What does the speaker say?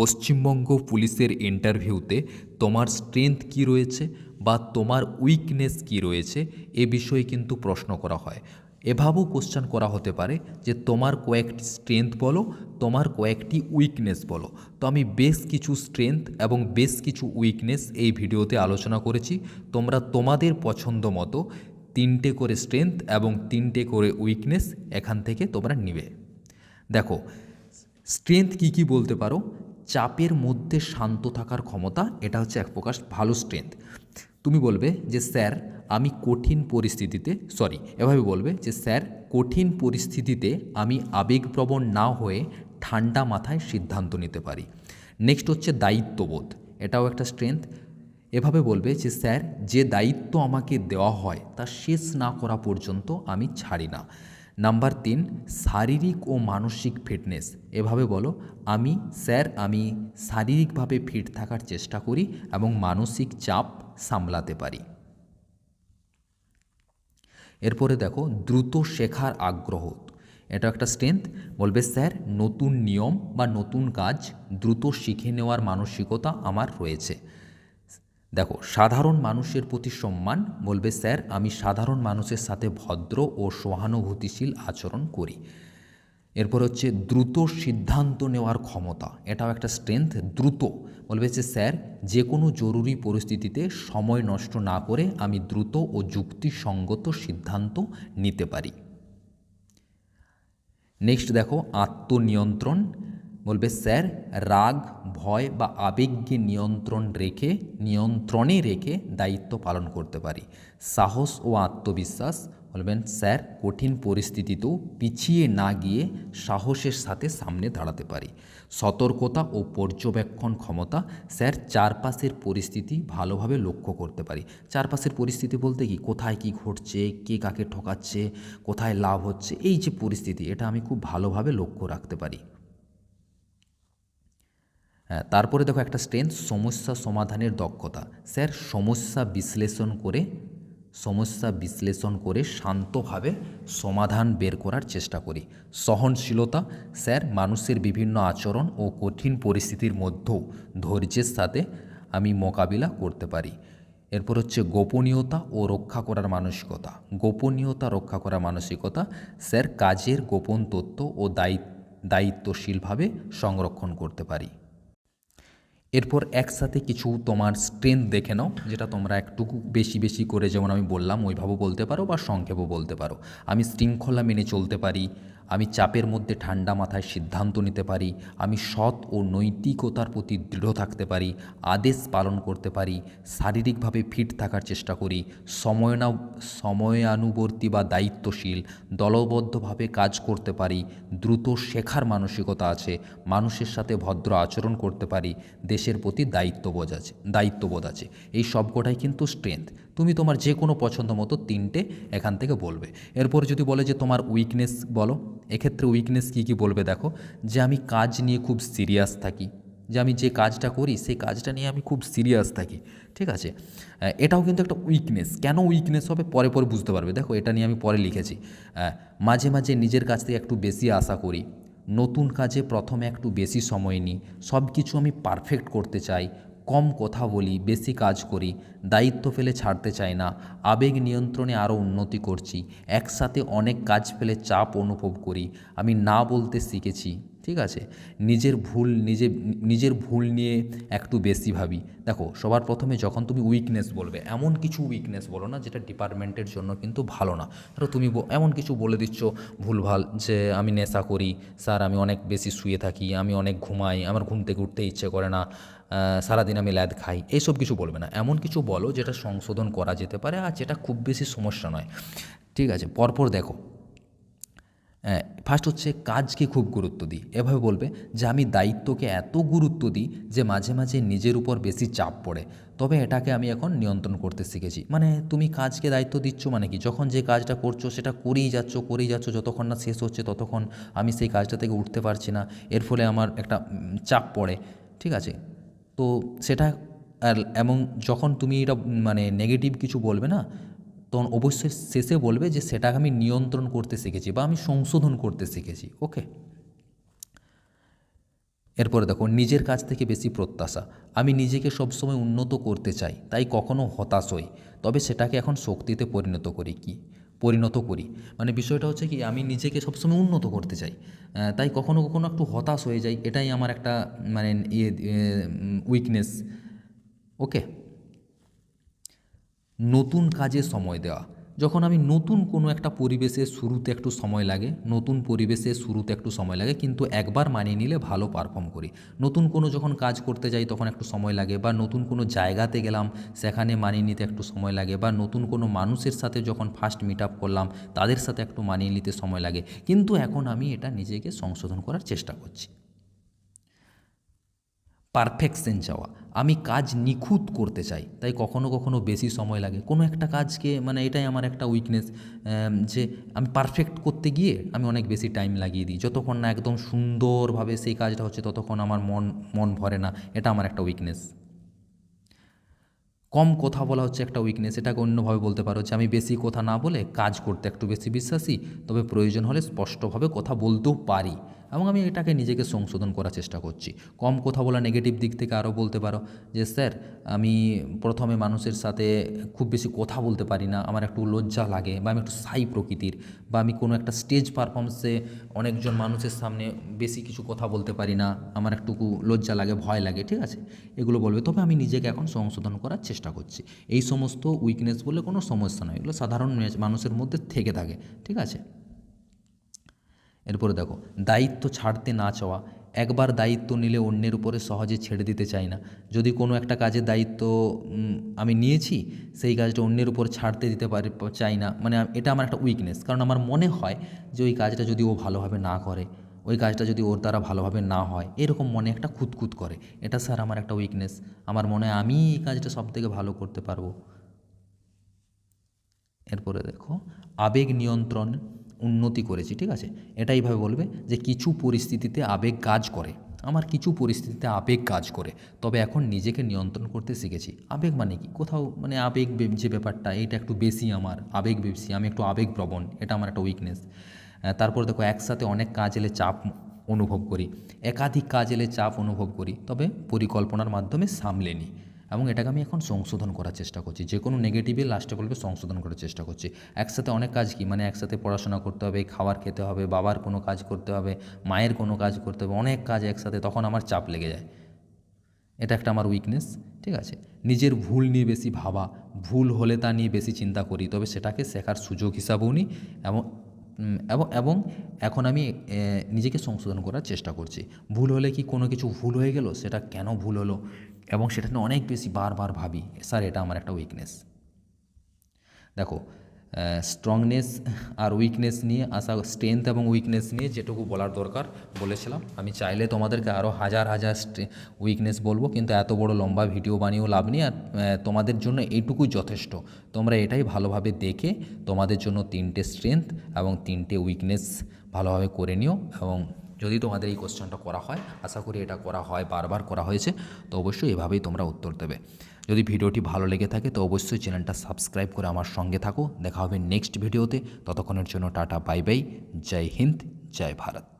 পশ্চিমবঙ্গ পুলিশের ইন্টারভিউতে তোমার স্ট্রেংথ কী রয়েছে বা তোমার উইকনেস কী রয়েছে এ বিষয়ে কিন্তু প্রশ্ন করা হয়। এভাবেও কোশ্চেন করা হতে পারে যে তোমার কয়েকটি স্ট্রেংথ বলো, তোমার কয়েকটি উইকনেস বলো। তো আমি বেশ কিছু স্ট্রেংথ এবং বেশ কিছু উইকনেস এই ভিডিওতে আলোচনা করেছি। তোমরা তোমাদের পছন্দ মতো তিনটে করে স্ট্রেংথ এবং তিনটে করে উইকনেস এখান থেকে তোমরা নিবে। দেখো স্ট্রেংথ কী কী বলতে পারো? চাপের মধ্যে শান্ত থাকার ক্ষমতা, এটা হচ্ছে এক প্রকার ভালো স্ট্রেংথ তুমি বলবে যে, স্যার, আমি কঠিন পরিস্থিতিতে সরি এভাবে বলবে যে, স্যার, কঠিন পরিস্থিতিতে আমি আবেগপ্রবণ না হয়ে ঠান্ডা মাথায় সিদ্ধান্ত নিতে পারি। নেক্সট হচ্ছে দায়িত্ববোধ, এটাও একটা স্ট্রেংথ এভাবে বলবে যে, স্যার, যে দায়িত্ব আমাকে দেওয়া হয়, তা শেষ না করা পর্যন্ত আমি ছাড়ি না। নাম্বার তিন, শারীরিক ও মানসিক ফিটনেস। এভাবে বলো, আমি, স্যার, আমি শারীরিকভাবে ফিট থাকার চেষ্টা করি এবং মানসিক চাপ সামলাতে পারি। এরপরে দেখো, দ্রুত শেখার আগ্রহ। এটা একটা স্ট্রেংথ বলবে, স্যার, নতুন নিয়ম বা নতুন কাজ দ্রুত শিখে নেওয়ার মানসিকতা আমার রয়েছে। দেখো, সাধারণ মানুষের প্রতি সম্মান বলবে, স্যার, আমি সাধারণ মানুষের সাথে ভদ্র ও সহানুভূতিশীল আচরণ করি। এরপর হচ্ছে, দ্রুত সিদ্ধান্ত নেওয়ার ক্ষমতা, এটাও একটা স্ট্রেংথ দ্রুত। বলবে যে, স্যার, যে কোনো জরুরি পরিস্থিতিতে সময় নষ্ট না করে আমি দ্রুত ও যুক্তিসঙ্গত সিদ্ধান্ত নিতে পারি। নেক্সট দেখো, আত্মনিয়ন্ত্রণ। বলবে, স্যার, রাগ, ভয় বা আবেগকে নিয়ন্ত্রণ রেখে, নিয়ন্ত্রণে রেখে দায়িত্ব পালন করতে পারি। সাহস ও আত্মবিশ্বাস, বলবেন, স্যার, কঠিন পরিস্থিতিতেও পিছিয়ে না গিয়ে সাহসের সাথে সামনে দাঁড়াতে পারি। সতর্কতা ও পর্যবেক্ষণ ক্ষমতা, স্যার, চারপাশের পরিস্থিতি ভালোভাবে লক্ষ্য করতে পারি। চারপাশের পরিস্থিতি বলতে কি? কোথায় কি ঘটছে, কে কাকে ঠকাচ্ছে, কোথায় লাভ হচ্ছে, এই যে পরিস্থিতি, এটা আমি খুব ভালোভাবে লক্ষ্য রাখতে পারি। হ্যাঁ তারপরে দেখো একটা স্ট্রেন্থ সমস্যা সমাধানের দক্ষতা। স্যার, সমস্যা বিশ্লেষণ করে, সমস্যা বিশ্লেষণ করে শান্তভাবে সমাধান বের করার চেষ্টা করি। সহনশীলতা, স্যার, মানুষের বিভিন্ন আচরণ ও কঠিন পরিস্থিতির মধ্যেও ধৈর্যের সাথে আমি মোকাবিলা করতে পারি। এরপর হচ্ছে গোপনীয়তা ও রক্ষা করার মানসিকতা। গোপনীয়তা, রক্ষা করার মানসিকতা, স্যার, কাজের গোপন তথ্য ও দায়িত্ব, দায়িত্বশীলভাবে সংরক্ষণ করতে পারি। এরপর একসাথে কিছু তোমার স্ট্রেংথ দেখে নাও, যেটা তোমরা একটুকু বেশি বেশি করে, যেমন আমি বললাম ওইভাবেও বলতে পারো বা সংক্ষেপও বলতে পারো। আমি শৃঙ্খলা মেনে চলতে পারি আমি চাপের মধ্যে ঠান্ডা মাথায় সিদ্ধান্ত নিতে পারি, আমি সৎ ও নৈতিকতার প্রতি দৃঢ় থাকতে পারি, আদেশ পালন করতে পারি, শারীরিকভাবে ফিট থাকার চেষ্টা করি, সময়না, সময়ানুবর্তী বা দায়িত্বশীল, দলবদ্ধভাবে কাজ করতে পারি, দ্রুত শেখার মানসিকতা আছে, মানুষের সাথে ভদ্র আচরণ করতে পারি, দেশের প্রতি দায়িত্ববোধ আছে দায়িত্ববোধ আছে। এই সবকটাই কিন্তু স্ট্রেংথ তুমি তোমার যে কোনো পছন্দ মতো তিনটে এখান থেকে বলবে। এরপর যদি বলে যে তোমার উইকনেস বলো, এক্ষেত্রে উইকনেস কী কী বলবে দেখো? যে আমি কাজ নিয়ে খুব সিরিয়াস থাকি। যে আমি যে কাজটা করি, সেই কাজটা নিয়ে আমি খুব সিরিয়াস থাকি। ঠিক আছে? এটাও কিন্তু একটা উইকনেস কেন উইকনেস হবে? পরে পরে বুঝতে পারবে। দেখো, এটা নিয়ে আমি পরে লিখেছি। মাঝে মাঝে নিজের কাছ থেকে একটু বেশি আশা করি। নতুন কাজে প্রথমে একটু বেশি সময় নিই। সব কিছু আমি পারফেক্ট করতে চাই। কম কথা বলি, বেশি কাজ করি। দায়িত্ব ফেলে ছাড়তে চাই না। আবেগ নিয়ন্ত্রণে আরও উন্নতি করছি। একসাথে অনেক কাজ ফেলে চাপ অনুভব করি। আমি না বলতে শিখেছি, ঠিক আছে? নিজের ভুল নিজে, নিজের ভুল নিয়ে একটু বেশি ভাবি। দেখো, সবার প্রথমে যখন তুমি উইকনেস বলবে, এমন কিছু উইকনেস বলো না যেটা ডিপার্টমেন্টের জন্য কিন্তু ভালো না। ধরো তুমি এমন কিছু বলে দিচ্ছ, ভুলভাল যে আমি নেশা করি, স্যার আমি অনেক বেশি শুয়ে থাকি, আমি অনেক ঘুমাই, আমার ঘুম থেকে উঠতে ইচ্ছে করে না সারাদিন আমি ল্যাদ খাই এইসব কিছু বলবে না। এমন কিছু বলো যেটা সংশোধন করা যেতে পারে আর যেটা খুব বেশি সমস্যা নয়। ঠিক আছে, পরপর দেখো। ফার্স্ট হচ্ছে কাজকে খুব গুরুত্ব দিই। এভাবে বলবে যে আমি দায়িত্বকে এত গুরুত্ব দিই যে মাঝে মাঝে নিজের উপর বেশি চাপ পড়ে। তবে এটাকে আমি এখন নিয়ন্ত্রণ করতে শিখেছি। মানে তুমি কাজকে দায়িত্ব দিচ্ছ মানে কি? যখন যে কাজটা করছ সেটা করেই যাচ্ছ করেই যাচ্ছ, যতক্ষণ না শেষ হচ্ছে ততক্ষণ আমি সেই কাজটা থেকে উঠতে পারছি না। এর ফলে আমার একটা চাপ পড়ে। ঠিক আছে? তো সেটা আর এবং যখন তুমি এটা মানে নেগেটিভ কিছু বলবে না, তখন অবশ্যই শেষে বলবে যে সেটাকে আমি নিয়ন্ত্রণ করতে শিখেছি বা আমি সংশোধন করতে শিখেছি ওকে এরপরে দেখো, নিজের কাছ থেকে বেশি প্রত্যাশা। আমি নিজেকে সবসময় উন্নত করতে চাই, তাই কখনো হতাশ হই। তবে সেটাকে এখন শক্তিতে পরিণত করি কি? পরিণত করি। মানে বিষয়টা হচ্ছে কি, আমি নিজেকে সবসময় উন্নত করতে চাই তাই কখনো কখনো একটু হতাশ হয়ে যাই, এটাই আমার একটা মানে ইয়ে উইকনেস। ওকে। নতুন কাজে সময় দেওয়া। যখন আমি নতুন কোনো একটা পরিবেশে শুরুতে একটু সময় লাগে, নতুন পরিবেশে শুরুতে একটু সময় লাগে, কিন্তু একবার মানিয়ে নিলে ভালো পারফর্ম করি। নতুন কোনো যখন কাজ করতে যাই, তখন একটু সময় লাগে, বা নতুন কোনো জায়গাতে গেলাম, সেখানে মানিয়ে নিতে একটু সময় লাগে, বা নতুন কোনো মানুষের সাথে যখন ফার্স্ট মিট আপ করলাম, তাদের সাথে একটু মানিয়ে নিতে সময় লাগে। কিন্তু এখন আমি এটা নিজেকে সংশোধন করার চেষ্টা করছি। পারফেকশন চাওয়া আমি কাজ নিখুঁত করতে চাই, তাই কখনো কখনো বেশি সময় লাগে। কোনো একটা কাজকে মানে এটাই আমার একটা উইকনেস যে আমি পারফেক্ট করতে গিয়ে আমি অনেক বেশি টাইম লাগিয়ে দিই। যতক্ষণ না একদম সুন্দরভাবে সেই কাজটা হচ্ছে, ততক্ষণ আমার মন মন ভরে না। এটা আমার একটা উইকনেস কম কথা বলা হচ্ছে একটা উইকনেস এটাকে অন্যভাবে বলতে পারো যে আমি বেশি কথা না বলে কাজ করতে একটু বেশি বিশ্বাসী, তবে প্রয়োজন হলে স্পষ্টভাবে কথা বলতেও পারি। এবং আমি এটাকে নিজেকে সংশোধন করার চেষ্টা করছি। কম কথা বলা নেগেটিভ দিক থেকে আরও বলতে পারো যে, স্যার, আমি প্রথমে মানুষের সাথে খুব বেশি কথা বলতে পারি না। আমার একটু লজ্জা লাগে বা আমি একটু সাই প্রকৃতির বা আমি কোনো একটা স্টেজ পারফরমেন্সে অনেকজন মানুষের সামনে বেশি কিছু কথা বলতে পারি না। আমার একটু লজ্জা লাগে, ভয় লাগে। ঠিক আছে? এগুলো বলবে। তবে আমি নিজেকে এখন সংশোধন করার চেষ্টা করছি। এই সমস্ত উইকনেস বলে কোনো সমস্যা নয়। এগুলো সাধারণ মানুষের মধ্যে থেকে থাকে। ঠিক আছে? এরপরে দেখো, দায়িত্ব ছাড়তে না চাওয়া। একবার দায়িত্ব নিলে অন্যের উপরে সহজে ছেড়ে দিতে চাই না। যদি কোনো একটা কাজের দায়িত্ব আমি নিয়েছি, সেই কাজটা অন্যের উপর ছাড়তে দিতে পারি, চাই না। মানে এটা আমার একটা উইকনেস কারণ আমার মনে হয় যে ওই কাজটা যদি ও ভালোভাবে না করে, ওই কাজটা যদি ওর দ্বারা ভালোভাবে না হয়, এরকম মনে একটা খুঁতখুত করে। এটা স্যার আমার একটা উইকনেস আমার মনে হয় আমি এই কাজটা সব থেকে ভালো করতে পারব। এরপরে দেখো, আবেগ নিয়ন্ত্রণ। উন্নতি করেছি, ঠিক আছে? এটা এইভাবে বলবে যে কিছু পরিস্থিতিতে আবেগ কাজ করে। আমার কিছু পরিস্থিতিতে আবেগ কাজ করে। তবে এখন নিজেকে নিয়ন্ত্রণ করতে শিখেছি। আবেগ মানে কি? কোথাও মানে আবেগ যে ব্যাপারটা এটা একটু বেশি আমার, আবেগ বেশি, আমি একটু আবেগপ্রবণ, এটা আমার একটা উইকনেস তারপর দেখো, একসাথে অনেক কাজ এলে চাপ অনুভব করি। একাধিক কাজ এলে চাপ অনুভব করি। তবে পরিকল্পনার মাধ্যমে সামলে নিই। এবং এটাকে আমি এখন সংশোধন করার চেষ্টা করছি। যে কোনো নেগেটিভে লাস্টে বলবে সংশোধন করার চেষ্টা করছি। একসাথে অনেক কাজ কি? মানে একসাথে পড়াশোনা করতে হবে, খাবার খেতে হবে, বাবার কোনো কাজ করতে হবে, মায়ের কোনো কাজ করতে হবে, অনেক কাজ একসাথে তখন আমার চাপ লেগে যায়। এটা একটা আমার উইকনেস ঠিক আছে? নিজের ভুল নিয়ে বেশি ভাবা, ভুল হলে তা নিয়ে বেশি চিন্তা করি, তবে সেটাকে শেখার সুযোগ হিসাবেও নিই এবং এবং এবং এখন আমি নিজেকে সংশোধন করার চেষ্টা করছি। ভুল হলে কি কোনো কিছু ভুল হয়ে গেল? সেটা কেন ভুল হলো? এবং সেটা নিয়ে অনেক বেশি বারবার ভাবি, স্যার, এটা আমার একটা উইকনেস দেখো স্ট্রংনেস আর উইকনেস নিয়ে আসা স্ট্রেংথ এবং উইকনেস নিয়ে যেটুকু বলার দরকার বলেছিলাম, আমি চাইলে তোমাদেরকে আরও হাজার হাজার উইকনেস বলব, কিন্তু এত বড় লম্বা ভিডিও বানিয়েও লাভ নেই, আর তোমাদের জন্য এইটুকুই যথেষ্ট। তোমরা এটাই ভালোভাবে দেখে তোমাদের জন্য তিনটে স্ট্রেংথ এবং তিনটে উইকনেস ভালোভাবে করে নিও, এবং যদি তোমাদের এই কোশ্চেনটা করা হয়, আশা করি এটা করা হয়, বারবার করা হয়েছে, তো অবশ্যই এভাবেই তোমরা উত্তর দেবে। যদি ভিডিওটি ভালো লেগে থাকে, তো অবশ্যই চ্যানেলটা সাবস্ক্রাইব করে আমার সঙ্গে থাকো। দেখা হবে নেক্সট ভিডিওতে ততক্ষণের জন্য টাটা বাই বাই জয় হিন্দ, জয় ভারত।